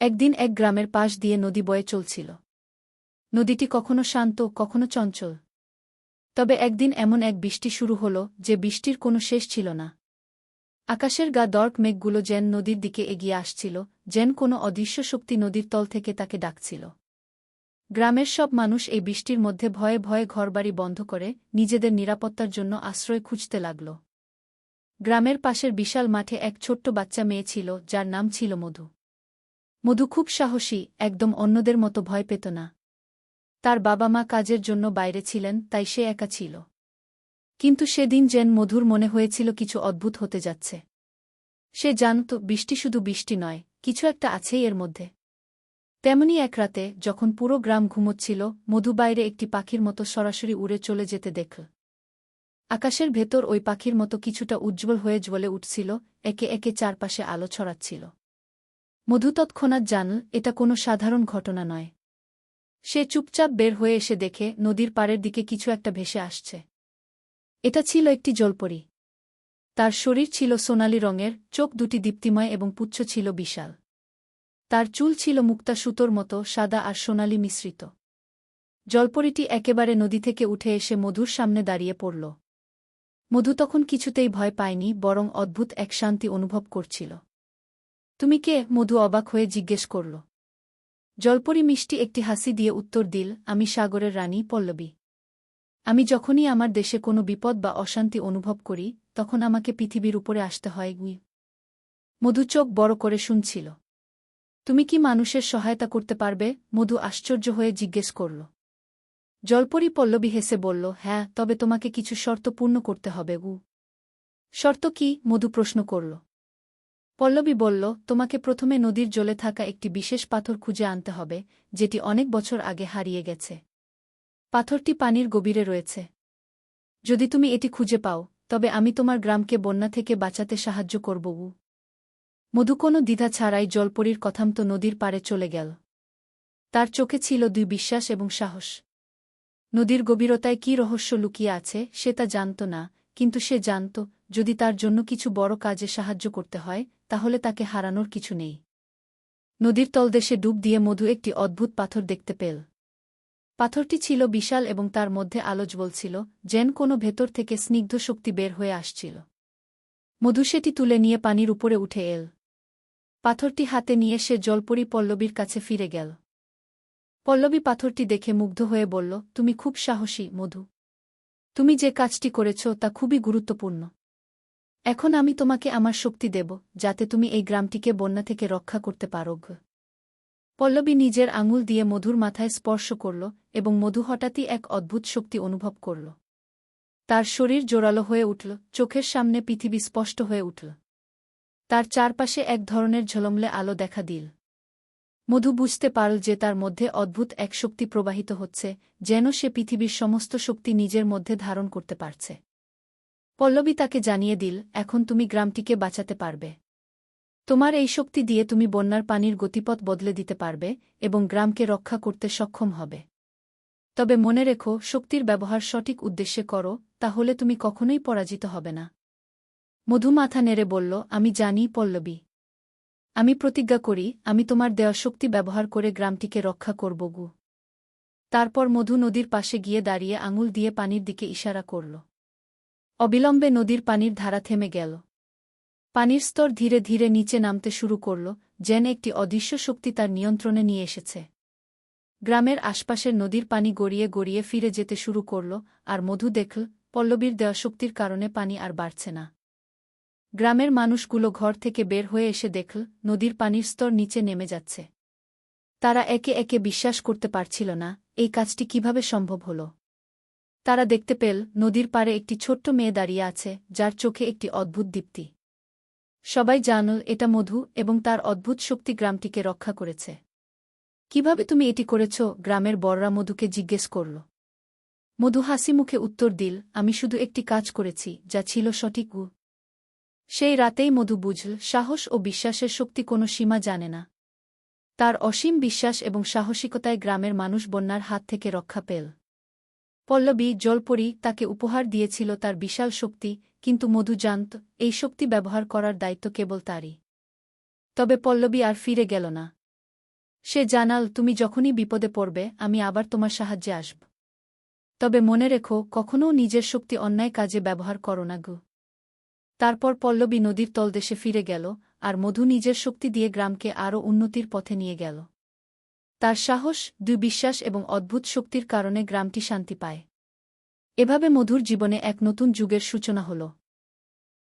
একদিন এক গ্রামের পাশ দিয়ে নদী বয়ে চলছিল। নদীটি কখনো শান্ত, কখনো চঞ্চল। তবে একদিন এমন এক বৃষ্টি শুরু হল যে বৃষ্টির কোনো শেষ ছিল না। আকাশের গা দর্ক মেঘগুলো যেন নদীর দিকে এগিয়ে আসছিল, যেন কোনো অদৃশ্য শক্তি নদীর তল থেকে তাকে ডাকছিল। গ্রামের সব মানুষ এই বৃষ্টির মধ্যে ভয়ে ভয়ে ঘরবাড়ি বন্ধ করে নিজেদের নিরাপত্তার জন্য আশ্রয় খুঁজতে লাগল। গ্রামের পাশের বিশাল মাঠে এক ছোট্ট বাচ্চা মেয়ে ছিল, যার নাম ছিল মধু। মধু খুব সাহসী, একদম অন্যদের মতো ভয় পেত না। তার বাবা মা কাজের জন্য বাইরে ছিলেন, তাই সে একা ছিল। কিন্তু সেদিন যেন মধুর মনে হয়েছিল কিছু অদ্ভুত হতে যাচ্ছে। সে জানত, বৃষ্টি শুধু বৃষ্টি নয়, কিছু একটা আছেই এর মধ্যে। তেমনি এক রাতে, যখন পুরো গ্রাম ঘুমোচ্ছিল, মধু বাইরে একটি পাখির মতো সরাসরি উড়ে চলে যেতে দেখল আকাশের ভেতর ওই পাখির মতো কিছুটা উজ্জ্বল হয়ে জ্বলে উঠছিল, একে একে চারপাশে আলো ছড়াচ্ছিল। মধু তৎক্ষণাৎ জানল এটা কোনো সাধারণ ঘটনা নয়। সে চুপচাপ বের হয়ে এসে দেখে নদীর পাড়ের দিকে কিছু একটা ভেসে আসছে। এটা ছিল একটি জলপরি। তার শরীর ছিল সোনালি রঙের, চোখ দুটি দীপ্তিময় এবং পুচ্ছ ছিল বিশাল। তার চুল ছিল মুক্তা সুতোর মতো, সাদা আর সোনালি মিশ্রিত। জলপরিটি একেবারে নদী থেকে উঠে এসে মধুর সামনে দাঁড়িয়ে পড়ল। মধু তখন কিছুতেই ভয় পায়নি, বরং অদ্ভুত এক শান্তি অনুভব করছিল। তুমি কে? মধু অবাক হয়ে জিজ্ঞেস করল। জলপরি মিষ্টি একটি হাসি দিয়ে উত্তর দিল, আমি সাগরের রানী পল্লবী। আমি যখনই আমার দেশে কোনো বিপদ বা অশান্তি অনুভব করি, তখন আমাকে পৃথিবীর উপরে আসতে হয় গুই মধু চোখ বড় করে শুনছিল। তুমি কি মানুষের সহায়তা করতে পারবে? মধু আশ্চর্য হয়ে জিজ্ঞেস করল। জলপরি পল্লবী হেসে বলল হ্যাঁ তবে তোমাকে কিছু শর্ত পূর্ণ করতে হবে গু শর্ত কি? মধু প্রশ্ন করল। পল্লবী বলল, তোমাকে প্রথমে নদীর জলে থাকা একটি বিশেষ পাথর খুঁজে আনতে হবে, যেটি অনেক বছর আগে হারিয়ে গেছে। পাথরটি পানির গভীরে রয়েছে। যদি তুমি এটি খুঁজে পাও, তবে আমি তোমার গ্রামকে বন্যা থেকে বাঁচাতে সাহায্য করব মধু কোনো দ্বিধা ছাড়াই জলপরীর কথামতো নদীর পাড়ে চলে গেল। তার চোখে ছিল দুই বিশ্বাস এবং সাহস। নদীর গভীরতায় কি রহস্য লুকিয়ে আছে, সে তা জানত না, কিন্তু সে জানত, যদি তার জন্য কিছু বড় কাজে সাহায্য করতে হয় তাহলে তাকে হারানোর কিছু নেই। নদীর তলদেশে ডুব দিয়ে মধু একটি অদ্ভুত পাথর দেখতে পেল। পাথরটি ছিল বিশাল এবং তার মধ্যে আলোচ বলছিল যেন কোনো ভেতর থেকে স্নিগ্ধ শক্তি বের হয়ে আসছিল। মধু সেটি তুলে নিয়ে পানির উপরে উঠে এল। পাথরটি হাতে নিয়ে সে জলপরি পল্লবীর কাছে ফিরে গেল। পল্লবী পাথরটি দেখে মুগ্ধ হয়ে বলল, তুমি খুব সাহসী, মধু। তুমি যে কাজটি করেছ তা খুবই গুরুত্বপূর্ণ। এখন আমি তোমাকে আমার শক্তি দেব, যাতে তুমি এই গ্রামটিকে বন্যা থেকে রক্ষা করতে পারো পল্লবী নিজের আঙুল দিয়ে মধুর মাথায় স্পর্শ করল এবং মধু হঠাৎই এক অদ্ভুত শক্তি অনুভব করল। তার শরীর জোরালো হয়ে উঠল, চোখের সামনে পৃথিবী স্পষ্ট হয়ে উঠল। তার চারপাশে এক ধরনের ঝলমলে আলো দেখা দিল। মধু বুঝতে পারল যে তার মধ্যে অদ্ভুত এক শক্তি প্রবাহিত হচ্ছে, যেন সে পৃথিবীর সমস্ত শক্তি নিজের মধ্যে ধারণ করতে পারছে। পল্লবী তাকে জানিয়ে দিল, এখন তুমি গ্রামটিকে বাঁচাতে পারবে। তোমার এই শক্তি দিয়ে তুমি বন্যার পানির গতিপথ বদলে দিতে পারবে এবং গ্রামকে রক্ষা করতে সক্ষম হবে। তবে মনে রেখো, শক্তির ব্যবহার সঠিক উদ্দেশ্যে করো, তাহলে তুমি কখনোই পরাজিত হবে না। মধু মাথা নেড়ে বলল, আমি জানি পল্লবী। আমি প্রতিজ্ঞা করি, আমি তোমার দেওয়া শক্তি ব্যবহার করে গ্রামটিকে রক্ষা করব গু। তারপর মধু নদীর পাশে গিয়ে দাঁড়িয়ে আঙুল দিয়ে পানির দিকে ইশারা করল। অবিলম্বে নদীর পানির ধারা থেমে গেল। পানির স্তর ধীরে ধীরে নিচে নামতে শুরু করল, যেন একটি অদৃশ্য শক্তি তার নিয়ন্ত্রণে নিয়ে এসেছে। গ্রামের আশপাশের নদীর পানি গড়িয়ে গড়িয়ে ফিরে যেতে শুরু করল, আর মধু দেখল, পল্লবীর দেওয়া শক্তির কারণে পানি আর বাড়ছে না। গ্রামের মানুষগুলো ঘর থেকে বের হয়ে এসে দেখল, নদীর পানির স্তর নিচে নেমে যাচ্ছে। তারা একে একে বিশ্বাস করতে পারছিল না, এই কাজটি কীভাবে সম্ভব হল। তারা দেখতে পেল নদীর পাড়ে একটি ছোট্ট মেয়ে দাঁড়িয়ে আছে, যার চোখে একটি অদ্ভুত দীপ্তি। সবাই জানল এটা মধু এবং তার অদ্ভুত শক্তি গ্রামটিকে রক্ষা করেছে। কীভাবে তুমি এটি করেছ? গ্রামের বড়রা মধুকে জিজ্ঞেস করল। মধু হাসি মুখে উত্তর দিল, আমি শুধু একটি কাজ করেছি, যা ছিল সঠিক উ সেই রাতেই মধু বুঝল, সাহস ও বিশ্বাসের শক্তি কোনো সীমা জানে না। তার অসীম বিশ্বাস এবং সাহসিকতায় গ্রামের মানুষ বন্যার হাত থেকে রক্ষা পেল। পল্লবী জলপরি তাকে উপহার দিয়েছিল তার বিশাল শক্তি, কিন্তু মধু জানত, এই শক্তি ব্যবহার করার দায়িত্ব কেবল তারই। তবে পল্লবী আর ফিরে গেল না। সে জানাল, তুমি যখনই বিপদে পড়বে, আমি আবার তোমার সাহায্যে আসব। তবে মনে রেখো কখনও নিজের শক্তি অন্যায় কাজে ব্যবহার করো না গো তারপর পল্লবী নদীর তলদেশে ফিরে গেল, আর মধু নিজের শক্তি দিয়ে গ্রামকে আরও উন্নতির পথে নিয়ে গেল। তার সাহস দুই বিশ্বাস এবং অদ্ভুত শক্তির কারণে গ্রামটি শান্তি পায়। এভাবে মধুর জীবনে এক নতুন যুগের সূচনা হল।